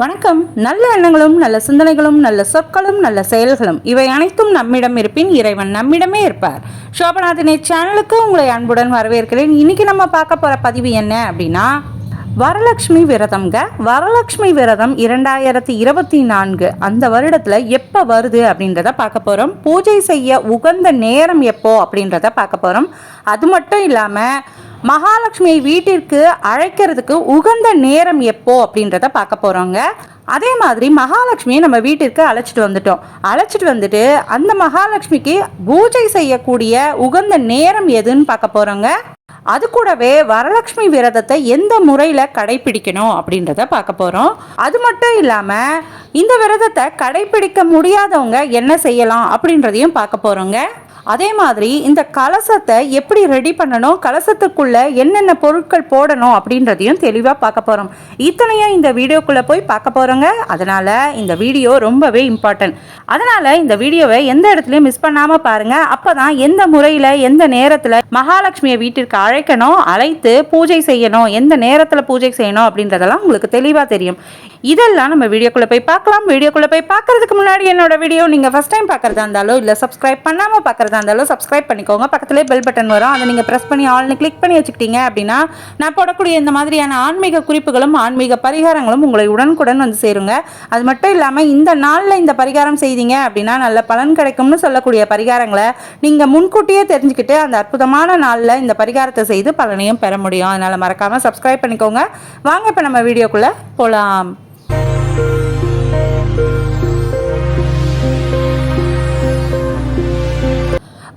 வணக்கம். நல்ல எண்ணங்களும் நல்ல சிந்தனைகளும் நல்ல சொற்களும் நல்ல செயல்களும். இவை அனைத்தும் நம்மிடம் இருப்பின் இறைவன் நம்மிடமே இருப்பார். சோபநாதினை சேனலுக்கு உங்களை அன்புடன் வரவேற்கிறேன். இன்னைக்கு நம்ம பார்க்க போற பதிவு என்ன அப்படின்னா வரலட்சுமி விரதம்ங்க வரலட்சுமி விரதம் இரண்டாயிரத்தி இருபத்தி நான்கு அந்த வருடத்துல எப்போ வருது அப்படின்றத பார்க்க போறோம். பூஜை செய்ய உகந்த நேரம் எப்போ அப்படின்றத பார்க்க போறோம். அது மட்டும் இல்லாம மகாலட்சுமியை வீட்டிற்கு அழைக்கிறதுக்கு உகந்த நேரம் எப்போ அப்படின்றத பார்க்க போகிறோங்க அதே மாதிரி மகாலட்சுமியை நம்ம வீட்டிற்கு அழைச்சிட்டு வந்துட்டோம். அழைச்சிட்டு வந்துட்டு அந்த மகாலட்சுமிக்கு பூஜை செய்யக்கூடிய உகந்த நேரம் எதுன்னு பார்க்க போகிறோங்க அது கூடவே வரலட்சுமி விரதத்தை எந்த முறையில் கடைபிடிக்கணும் அப்படின்றத பார்க்க போகிறோம் அது மட்டும் இல்லாமல் இந்த விரதத்தை கடைபிடிக்க முடியாதவங்க என்ன செய்யலாம் அப்படின்றதையும் பார்க்க போகிறோங்க அதே மாதிரி இந்த கலசத்தை எப்படி ரெடி பண்ணணும்? கலசத்துக்குள்ள என்னென்ன பொருட்கள் போடணும் அப்படின்றதையும் தெளிவாக பார்க்க போகிறோம் இத்தனையும் இந்த வீடியோக்குள்ளே போய் பார்க்க போகிறோங்க அதனால் இந்த வீடியோ ரொம்பவே இம்பார்ட்டன்ட் அதனால் இந்த வீடியோவை எந்த இடத்துலையும் மிஸ் பண்ணாமல் பாருங்கள் அப்போ தான் எந்த முறையில் எந்த நேரத்தில் மகாலட்சுமியை வீட்டிற்கு அழைக்கணும் அழைத்து பூஜை செய்யணும் எந்த நேரத்தில் பூஜை செய்யணும் அப்படின்றதெல்லாம் உங்களுக்கு தெளிவாக தெரியும். இதெல்லாம் நம்ம வீடியோக்குள்ளே போய் பார்க்கலாம். வீடியோக்குள்ளே போய் பார்க்கறதுக்கு முன்னாடி என்னோட வீடியோ நீங்கள் ஃபஸ்ட் டைம் பார்க்குறதா இருந்தாலோ இல்லை சப்ஸ்கிரைப் பண்ணாமல் பார்க்குறதா இருந்தாலும் சப்ஸ்கிரைப் பண்ணிக்கோங்க. பக்கத்துலேயே பெல் பட்டன் வரும். அதை நீங்கள் ப்ரெஸ் பண்ணி ஆல்னு கிளிக் பண்ணி வச்சுக்கிட்டீங்க அப்படின்னா நான் போடக்கூடிய இந்த மாதிரியான ஆன்மீக குறிப்புகளும் ஆன்மீக பரிகாரங்களும் உங்களை உடனுக்குடன் வந்து சேருங்க. அது மட்டும் இல்லாமல் இந்த நாளில் இந்த பரிகாரம் செய்தீங்க அப்படின்னா நல்ல பலன் கிடைக்கும்னு சொல்லக்கூடிய பரிகாரங்களை நீங்கள் முன்கூட்டியே தெரிஞ்சுக்கிட்டு அந்த அற்புதமான நாளில் இந்த பரிகாரத்தை செய்து பலனையும் பெற முடியும். அதனால் மறக்காமல் சப்ஸ்கிரைப் பண்ணிக்கோங்க. வாங்க இப்போ நம்ம வீடியோக்குள்ளே போகலாம்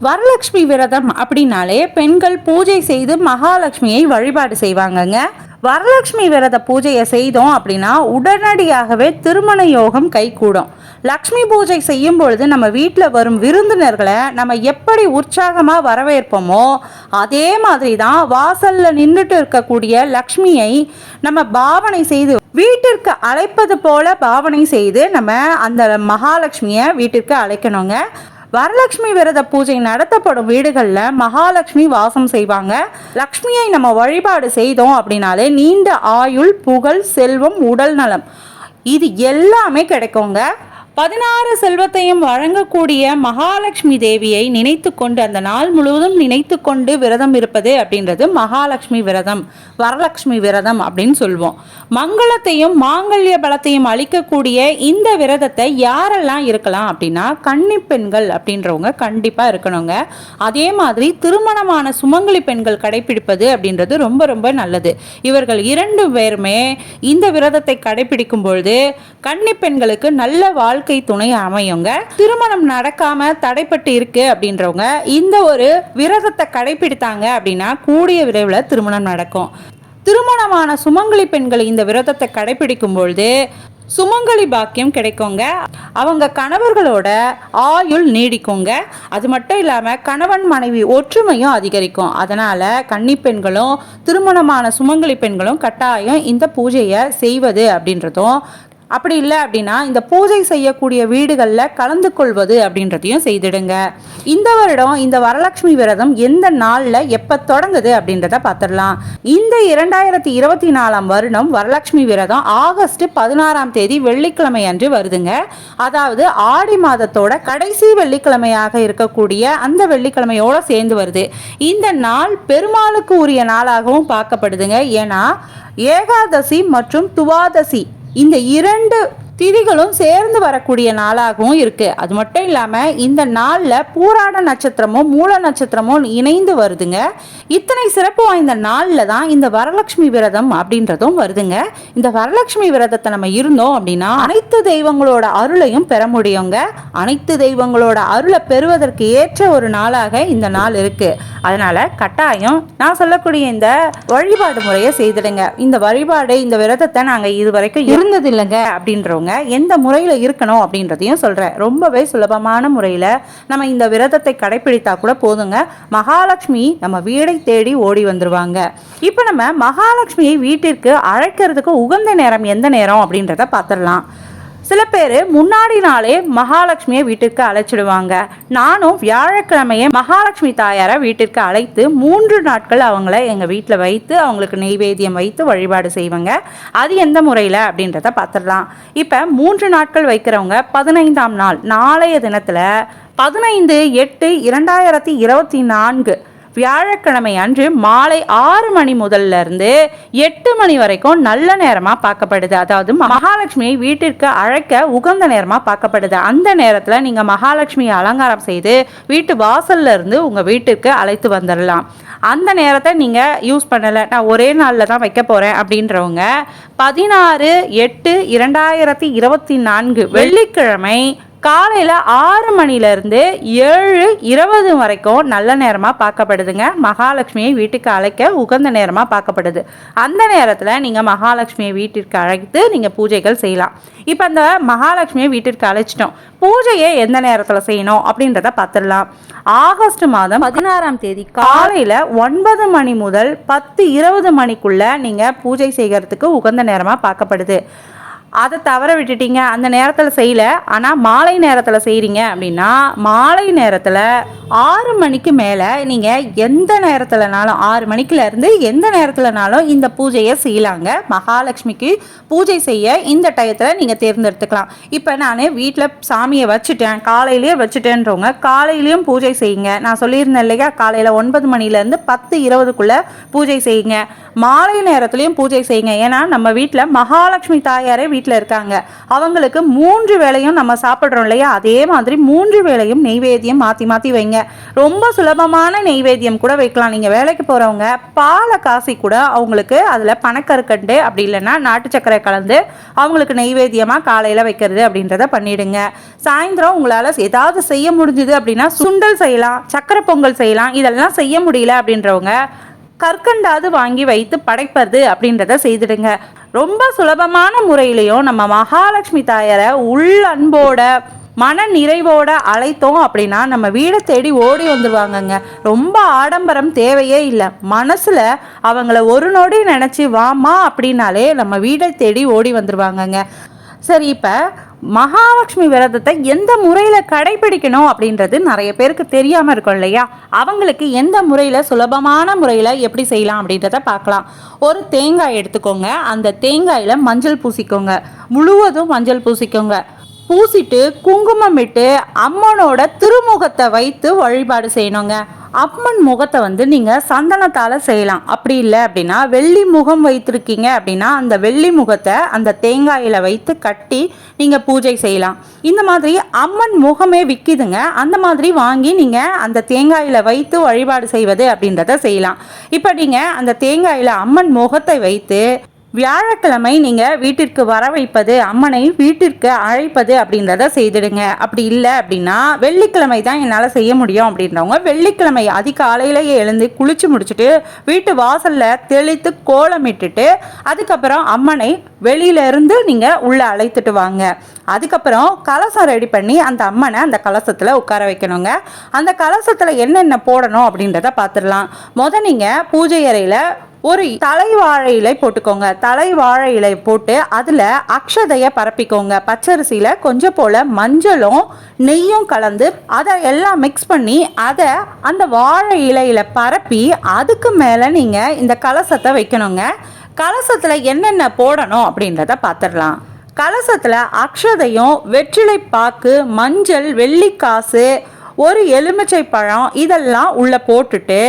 வரலட்சுமி விரதம் அப்படின்னாலே பெண்கள் பூஜை செய்து மகாலட்சுமியை வழிபாடு செய்வாங்கங்க. வரலட்சுமி விரத பூஜையை செய்தோம் அப்படின்னா உடனடியாகவே திருமண யோகம் கைகூடும். லக்ஷ்மி பூஜை செய்யும் பொழுது நம்ம வீட்டில் வரும் விருந்தினர்களை நம்ம எப்படி உற்சாகமாக வரவேற்போமோ அதே மாதிரி தான் வாசலில் நின்றுட்டு இருக்கக்கூடிய லக்ஷ்மியை நம்ம பாவனை செய்து வீட்டிற்கு அழைப்பது போல பாவனை செய்து நம்ம அந்த மகாலட்சுமியை வீட்டிற்கு அழைக்கணுங்க. வரலட்சுமி விரத பூஜை நடத்தப்படும் வீடுகளில் மகாலட்சுமி வாசம் செய்வாங்க. லக்ஷ்மியை நம்ம வழிபாடு செய்தோம் அப்படின்னாலே நீண்ட ஆயுள் புகழ் செல்வம் உடல் நலம். இது எல்லாமே கிடைக்குங்க. பதினாறு செல்வத்தையும் வழங்கக்கூடிய மகாலட்சுமி தேவியை நினைத்து கொண்டு அந்த நாள் முழுவதும் நினைத்து கொண்டு விரதம் இருப்பது அப்படின்றது மகாலட்சுமி விரதம் வரலட்சுமி விரதம் அப்படின்னு சொல்லுவோம் மங்களத்தையும் மாங்கல்ய பலத்தையும் அளிக்கக்கூடிய இந்த விரதத்தை யாரெல்லாம் இருக்கலாம் அப்படின்னா கன்னி பெண்கள் அப்படின்றவங்க கண்டிப்பாக இருக்கணுங்க. அதே மாதிரி திருமணமான சுமங்கலி பெண்கள் கடைபிடிப்பது அப்படின்றது ரொம்ப ரொம்ப நல்லது. இவர்கள் இரண்டு பேருமே இந்த விரதத்தை கடைபிடிக்கும் பொழுது கன்னி பெண்களுக்கு நல்ல வாழ்க்கை துணை அமையுங்க. திருமணம் நடக்காம தடைப்பட்டு இருக்கு அப்படின்றவங்க இந்த ஒரு விரதத்தை கடைபிடித்தாங்க அப்படின்னா கூடிய விரைவில் திருமணம் நடக்கும். திருமணமான சுமங்கலி பெண்கள் இந்த விரதத்தை கடைபிடிக்கும் பொழுது சுமங்கலி பாக்கியம் கிடைக்குங்க. அவங்க கணவர்களோட ஆயுள் நீடிக்குங்க. அது மட்டும் இல்லாமல் கணவன் மனைவி ஒற்றுமையும் அதிகரிக்கும். அதனால் கன்னி பெண்களும் திருமணமான சுமங்கலி பெண்களும் கட்டாயம் இந்த பூஜையை செய்வது அப்படின்றதும் அப்படி இல்லை அப்படின்னா இந்த பூஜை செய்யக்கூடிய வீடுகளில் கலந்து கொள்வது அப்படின்றதையும் செய்திடுங்க. இந்த வருடம் இந்த வரலட்சுமி விரதம் எந்த நாளில் எப்போ தொடங்குது அப்படின்றத பார்த்துடலாம் இந்த இரண்டாயிரத்தி இருபத்தி நாலாம் வருடம் வரலட்சுமி விரதம் ஆகஸ்ட் பதினாறாம் தேதி வெள்ளிக்கிழமை அன்று வருதுங்க. அதாவது ஆடி மாதத்தோட கடைசி வெள்ளிக்கிழமையாக இருக்கக்கூடிய அந்த வெள்ளிக்கிழமையோட சேர்ந்து வருது. இந்த நாள் பெருமாளுக்கு உரிய நாளாகவும் பார்க்கப்படுதுங்க. ஏன்னா ஏகாதசி மற்றும் துவாதசி இந்த இரண்டு திதிகளும் சேர்ந்து வரக்கூடிய நாளாகவும் இருக்கு. அது மட்டும் இல்லாமல் இந்த நாளில் பூராட நட்சத்திரமும் மூல நட்சத்திரமும் இணைந்து வருதுங்க. இத்தனை சிறப்பு வாய்ந்த நாளில் தான் இந்த வரலட்சுமி விரதம் அப்படின்றதும் வருதுங்க. இந்த வரலட்சுமி விரதத்தை நம்ம இருந்தோம் அப்படின்னா அனைத்து தெய்வங்களோட அருளையும் பெற முடியுங்க. அனைத்து தெய்வங்களோட அருளை பெறுவதற்கு ஏற்ற ஒரு நாளாக இந்த நாள் இருக்கு. அதனால கட்டாயம் நான் சொல்லக்கூடிய இந்த வழிபாடு முறையை செய்திடுங்க. இந்த வழிபாடு இந்த விரதத்தை நாங்கள் இது வரைக்கும் இருந்ததில்லைங்க அப்படின்றவங்க எந்த முறையில் இருக்கணும் அப்படின்றதையும் சொல்கிறேன் ரொம்பவே சுலபமான முறையில் நம்ம இந்த விரதத்தை கடைப்பிடித்தா கூட போதுங்க. மகாலட்சுமி நம்ம வீடை தேடி ஓடி வந்துருவாங்க. இப்போ நம்ம மகாலட்சுமியை வீட்டிற்கு அழைக்கிறதுக்கு உகந்த நேரம் எந்த நேரம் அப்படின்றத பார்த்துடலாம். சில பேர் முன்னாடி நாளே மகாலட்சுமியை வீட்டிற்கு அழைச்சிடுவாங்க. நானும் வியாழக்கிழமையே மகாலட்சுமி தாயாரை வீட்டிற்கு அழைத்து மூன்று நாட்கள் அவங்கள எங்கள் வீட்டில் வைத்து அவங்களுக்கு நெய்வேத்தியம் வைத்து வழிபாடு செய்வாங்க. அது எந்த முறையில் அப்படின்றத பார்த்துடலாம். இப்போ மூன்று நாட்கள் வைக்கிறவங்க பதினைந்தாம் நாள் நாளைய தினத்தில் பதினைந்து எட்டு இரண்டாயிரத்தி இருபத்தி நான்கு வியாழக்கிழமை அன்று மாலை ஆறு மணி முதல்ல இருந்து எட்டு மணி வரைக்கும் நல்ல நேரமா பார்க்கப்படுது. அதாவது மகாலட்சுமியை வீட்டிற்கு அழைக்க உகந்த நேரமா பார்க்கப்படுது. அந்த நேரத்துல நீங்க மகாலட்சுமியை அலங்காரம் செய்து வீட்டு வாசல்ல இருந்து உங்க வீட்டிற்கு அழைத்து வந்துடலாம் அந்த நேரத்தை நீங்க யூஸ் பண்ணல. நான் ஒரே நாள்ல தான் வைக்க போறேன் அப்படின்றவங்க பதினாறு எட்டு இரண்டாயிரத்தி இருபத்தி நான்கு வெள்ளிக்கிழமை காலையில் ஆறு மணிலேருந்து ஏழு இருபது வரைக்கும் நல்ல நேரமாக பார்க்கப்படுதுங்க. மகாலட்சுமியை வீட்டுக்கு அழைக்க உகந்த நேரமாக பார்க்கப்படுது. அந்த நேரத்தில் நீங்கள் மகாலட்சுமியை வீட்டிற்கு அழைத்து நீங்கள் பூஜைகள் செய்யலாம். இப்போ அந்த மகாலட்சுமியை வீட்டிற்கு அழைச்சிட்டோம். பூஜையை எந்த நேரத்தில் செய்யணும் அப்படின்றத பார்த்துடலாம். ஆகஸ்ட் மாதம் பதினாறாம் தேதி காலையில் ஒன்பது மணி முதல் பத்து இருபது மணிக்குள்ள நீங்கள் பூஜை செய்கிறதுக்கு உகந்த நேரமாக பார்க்கப்படுது. அதை தவற விட்டுட்டீங்க அந்த நேரத்தில் செய்யல. ஆனால் மாலை நேரத்தில் செய்கிறீங்க அப்படின்னா மாலை நேரத்தில் ஆறு மணிக்கு மேலே நீங்கள் எந்த நேரத்தில்னாலும் ஆறு மணிக்குலேருந்து எந்த நேரத்தில்னாலும் இந்த பூஜையை செய்யலாங்க. மகாலட்சுமிக்கு பூஜை செய்ய இந்த டயத்தில் நீங்கள் தேர்ந்தெடுத்துக்கலாம். இப்போ நான் வீட்டில் சாமியை வச்சுட்டேன் காலையிலேயே வச்சுட்டேன்றவங்க காலையிலையும் பூஜை செய்யுங்க. நான் சொல்லியிருந்தேன் இல்லையா காலையில் ஒன்பது மணிலேருந்து பத்து இருபதுக்குள்ளே பூஜை செய்யுங்க. மாலை நேரத்துலையும் பூஜை செய்யுங்க. ஏன்னா நம்ம வீட்டில் மகாலட்சுமி தாயாரே வீட்டில் இருக்காங்க. அவங்களுக்கு மூன்று வேளையும் நம்ம சாப்பிட்றோம் இல்லையா? அதே மாதிரி மூன்று வேளையும் நெய்வேத்தியம் மாற்றி மாற்றி வைங்க. ரொம்ப சுலபமான நெய்வேத்தியம் கூட வைக்கலாம். நீங்கள் வேலைக்கு போகிறவங்க பாலை காசி கூட அவங்களுக்கு அதில் பணக்கருக்கண்டு அப்படி இல்லைன்னா நாட்டு சக்கரை கலந்து அவங்களுக்கு நெய்வேத்தியமாக காலையில் வைக்கிறது அப்படின்றத பண்ணிடுங்க. சாயந்தரம் உங்களால் ஏதாவது செய்ய முடிஞ்சுது அப்படின்னா சுண்டல் செய்யலாம் சக்கரை பொங்கல் செய்யலாம். இதெல்லாம் செய்ய முடியல அப்படின்றவங்க கற்கண்டாவது வாங்கி வைத்து படைப்பது அப்படின்றத செய்துடுங்க. ரொம்ப சுலபமான முறையிலையும் நம்ம மகாலட்சுமி தாயாரை உள் அன்போட மன நிறைவோட அழைத்தோம் அப்படின்னா நம்ம வீடை தேடி ஓடி வந்துடுவாங்கங்க ரொம்ப ஆடம்பரம் தேவையே இல்லை. மனசில் அவங்கள ஒரு நொடி நினச்சி வாமா அப்படின்னாலே நம்ம வீடை தேடி ஓடி வந்துடுவாங்கங்க சரி இப்போ மகாலட்சுமி விரதத்தை எந்த முறையில் கடைபிடிக்கணும் அப்படின்றது நிறைய பேருக்கு தெரியாமல் இருக்கும் இல்லையா? அவங்களுக்கு எந்த முறையில் சுலபமான முறையில் எப்படி செய்யலாம் அப்படின்றத பார்க்கலாம். ஒரு தேங்காய் எடுத்துக்கோங்க. அந்த தேங்காயில் மஞ்சள் பூசிக்கோங்க. முழுவதும் மஞ்சள் பூசிக்கோங்க. பூசிட்டு குங்குமம் இட்டு அம்மனோட திருமுகத்தை வைத்து வழிபாடு செய்யணுங்க. அம்மன் முகத்தை வந்து நீங்கள் சந்தனத்தால் செய்யலாம். அப்படி இல்லை அப்படின்னா வெள்ளி முகம் வைத்திருக்கீங்க அப்படின்னா அந்த வெள்ளி முகத்தை அந்த தேங்காயில் வைத்து கட்டி நீங்கள் பூஜை செய்யலாம். இந்த மாதிரி அம்மன் முகமே விற்கிதுங்க அந்த மாதிரி வாங்கி நீங்கள் அந்த தேங்காயில் வைத்து வழிபாடு செய்வது அப்படின்றத செய்யலாம். இப்போ நீங்கள் அந்த தேங்காயில் அம்மன் முகத்தை வைத்து வியாழக்கிழமை நீங்கள் வீட்டிற்கு வர வைப்பது அம்மனை வீட்டிற்கு அழைப்பது அப்படின்றத செய்திடுங்க. அப்படி இல்லை அப்படின்னா வெள்ளிக்கிழமை தான் என்னால் செய்ய முடியும் அப்படின்றவங்க வெள்ளிக்கிழமை அதிகாலையிலேயே எழுந்து குளிச்சு முடிச்சுட்டு வீட்டு வாசலில் தெளித்து கோலமிட்டுட்டு அதுக்கப்புறம் அம்மனை வெளியிலேருந்து நீங்கள் உள்ளே அழைத்துட்டு வாங்க. அதுக்கப்புறம் கலசம் ரெடி பண்ணி அந்த அம்மனை அந்த கலசத்தில் உட்கார வைக்கணுங்க. அந்த கலசத்தில் என்னென்ன போடணும் அப்படின்றத பார்த்துடலாம் முத நீங்கள் பூஜை அறையில் ஒரு தலை வாழை இலை போட்டுக்கோங்க. தலை வாழை இலை போட்டு அதில் அக்ஷதையை பரப்பிக்கோங்க. பச்சரிசியில் கொஞ்சம் போல் மஞ்சளும் நெய்யும் கலந்து அதை எல்லாம் மிக்ஸ் பண்ணி அதை அந்த வாழை இலையில் பரப்பி அதுக்கு மேலே நீங்கள் இந்த கலசத்தை வைக்கணுங்க. கலசத்தில் என்னென்ன போடணும் அப்படின்றத பார்த்துடலாம் கலசத்தில் அக்ஷதையும் வெற்றிலை பாக்கு மஞ்சள் வெள்ளிக்காசு ஒரு எலுமிச்சை பழம் இதெல்லாம் உள்ளே போட்டுட்டு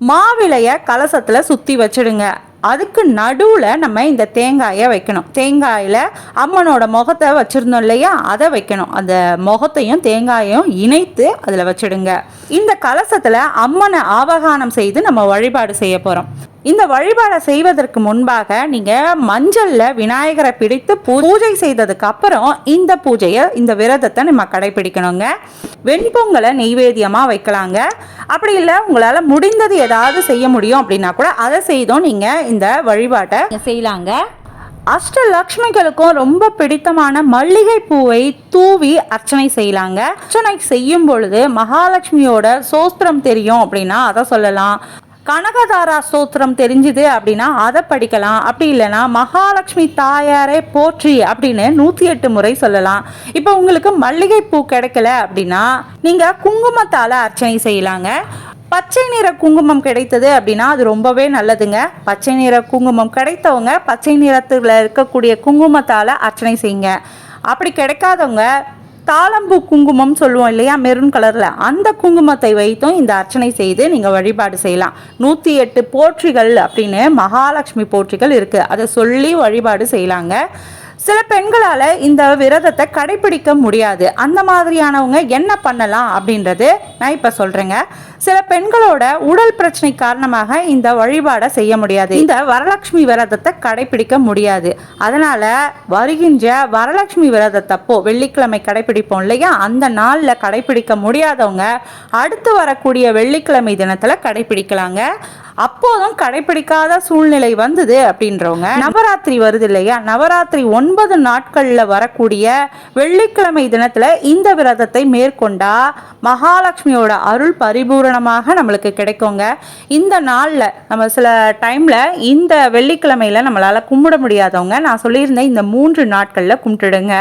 மாவிளையை கலசத்தில் சுற்றி வச்சிடுங்க. அதுக்கு நடுவில் நம்ம இந்த தேங்காயை வைக்கணும். தேங்காயில் அம்மனோட முகத்தை வச்சுருந்தோம் இல்லையா? அதை வைக்கணும். அந்த முகத்தையும் தேங்காயையும் இணைத்து அதில் வச்சிடுங்க. இந்த கலசத்தில் அம்மனை ஆவகானம் செய்து நம்ம வழிபாடு செய்ய போகிறோம் இந்த வழிபாடை செய்வதற்கு முன்பாக நீங்கள் மஞ்சளில் விநாயகரை பிடித்து பூஜை செய்ததுக்கு அப்புறம் இந்த பூஜையை இந்த விரதத்தை நம்ம கடைபிடிக்கணுங்க. வெண்பொங்கலை நெய்வேத்தியமாக வைக்கலாங்க. அப்படி இல்லை உங்களால் முடிந்தது ஏதாவது செய்ய முடியும் அப்படின்னா கூட அதை செய்தோம் நீங்கள் இந்த வழிபாட்டை செய்யலாங்க. அஷ்டலக்ஷ்மிகளுக்கும் ரொம்ப பிடித்தமான மல்லிகை பூவை தூவி அர்ச்சனை செய்யலாங்க. அர்ச்சனை செய்யும் பொழுது மகாலட்சுமியோட சோஸ்திரம் தெரியும் அப்படின்னா அதை சொல்லலாம். கனகதாரா ஸ்தோத்திரம் தெரிஞ்சுது அப்படின்னா அதை படிக்கலாம். அப்படி இல்லைன்னா மகாலட்சுமி தாயாரே போற்றி அப்படின்னு நூற்றி எட்டு முறை சொல்லலாம். இப்போ உங்களுக்கு மல்லிகைப்பூ கிடைக்கல அப்படின்னா நீங்கள் குங்குமத்தால் அர்ச்சனை செய்யலாங்க. பச்சை நிற குங்குமம் கிடைத்தது அப்படின்னா அது ரொம்பவே நல்லதுங்க. பச்சை நிற குங்குமம் கிடைத்தவங்க பச்சை நிறத்தில் இருக்கக்கூடிய குங்குமத்தால் அர்ச்சனை செய்யுங்க. அப்படி கிடைக்காதவங்க தாளம்பூ குங்குமம் சொல்லுவோம் இல்லையா? மெரூன் கலரில். அந்த குங்குமத்தை வைத்தும் இந்த அர்ச்சனை செய்து நீங்கள் வழிபாடு செய்யலாம். நூற்றி எட்டு போற்றிகள் அப்படின்னு மகாலட்சுமி போற்றிகள் இருக்குது அதை சொல்லி வழிபாடு செய்யலாங்க. சில பெண்களால் இந்த விரதத்தை கடைபிடிக்க முடியாது. அந்த மாதிரியானவங்க என்ன பண்ணலாம் அப்படின்றது நான் இப்போ சொல்கிறேங்க சில பெண்களோட உடல் பிரச்சனை காரணமாக இந்த வழிபாடை செய்ய முடியாது. இந்த வரலட்சுமி விரதத்தை கடைபிடிக்க முடியாது. அதனால் வருகின்ற வரலட்சுமி விரதத்தப்போ வெள்ளிக்கிழமை கடைபிடிப்போம் இல்லையா? அந்த நாளில் கடைபிடிக்க முடியாதவங்க அடுத்து வரக்கூடிய வெள்ளிக்கிழமை தினத்தில் கடைபிடிக்கலாங்க. அப்போதும் கடைபிடிக்காத சூழ்நிலை வந்தது அப்படின்றவங்க நவராத்திரி வருது இல்லையா? நவராத்திரி ஒன்பது நாட்களில் வரக்கூடிய வெள்ளிக்கிழமை தினத்தில் இந்த விரதத்தை மேற்கொண்டா மகாலட்சுமியோட அருள் பரிபூரணமாக நம்மளுக்கு கிடைக்குங்க. இந்த நாளில் நம்ம சில டைமில் இந்த வெள்ளிக்கிழமையில் நம்மளால் கும்பிட முடியாதவங்க நான் சொல்லியிருந்தேன் இந்த மூன்று நாட்களில் கும்பிட்டுடுங்க.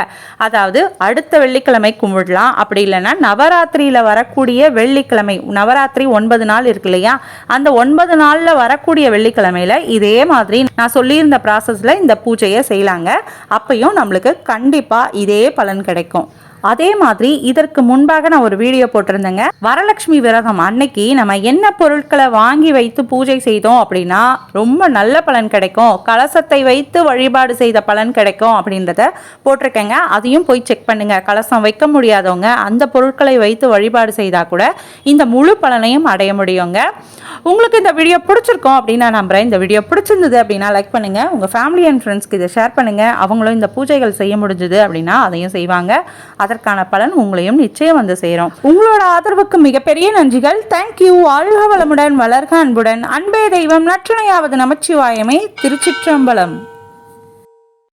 அதாவது அடுத்த வெள்ளிக்கிழமை கும்பிடலாம். அப்படி இல்லைன்னா நவராத்திரியில் வரக்கூடிய வெள்ளிக்கிழமை நவராத்திரி ஒன்பது நாள் இருக்கு இல்லையா? அந்த ஒன்பது நாளில் வரக்கூடிய வெள்ளிக்கிழமையில் இதே மாதிரி நான் சொல்லியிருந்த ப்ராசஸில் இந்த பூஜையை செய்யலாங்க. அப்பையும் நம்மளுக்கு கண்டிப்பாக இதே பலன் கிடைக்கும். அதே மாதிரி இதற்கு முன்பாக நான் ஒரு வீடியோ போட்டிருந்தேங்க. வரலட்சுமி விரதம் அன்னைக்கு நம்ம என்ன பொருட்களை வாங்கி வைத்து பூஜை செய்தோம் அப்படின்னா ரொம்ப நல்ல பலன் கிடைக்கும். கலசத்தை வைத்து வழிபாடு செய்த பலன் கிடைக்கும் அப்படின்றத போட்டிருக்கேங்க. அதையும் போய் செக் பண்ணுங்க. கலசம் வைக்க முடியாதவங்க அந்த பொருட்களை வைத்து வழிபாடு செய்தால் கூட இந்த முழு பலனையும் அடைய முடியுங்க. உங்களுக்கு இந்த வீடியோ பிடிச்சிருக்கோம் அப்படின்னு நான் நம்புறேன். இந்த வீடியோ பிடிச்சிருந்தது அப்படின்னா லைக் பண்ணுங்க. உங்க ஃபேமிலி அண்ட் ஃப்ரெண்ட்ஸ்க்கு இதை ஷேர் பண்ணுங்க. அவங்களும் இந்த பூஜைகள் செய்ய முடிஞ்சது அப்படின்னா அதையும் செய்வாங்க. அதை அதற்கான பலன் உங்களையும் நிச்சயம் வந்து சேரும். உங்களோட ஆதரவுக்கு மிகப்பெரிய நன்றிகள். தேங்க்யூ வாழ்க வளமுடன் வளர்க அன்புடன். அன்பே தெய்வம் நற்றுணையாவது நமச்சிவாயமே. திருச்சிற்றம்பலம்.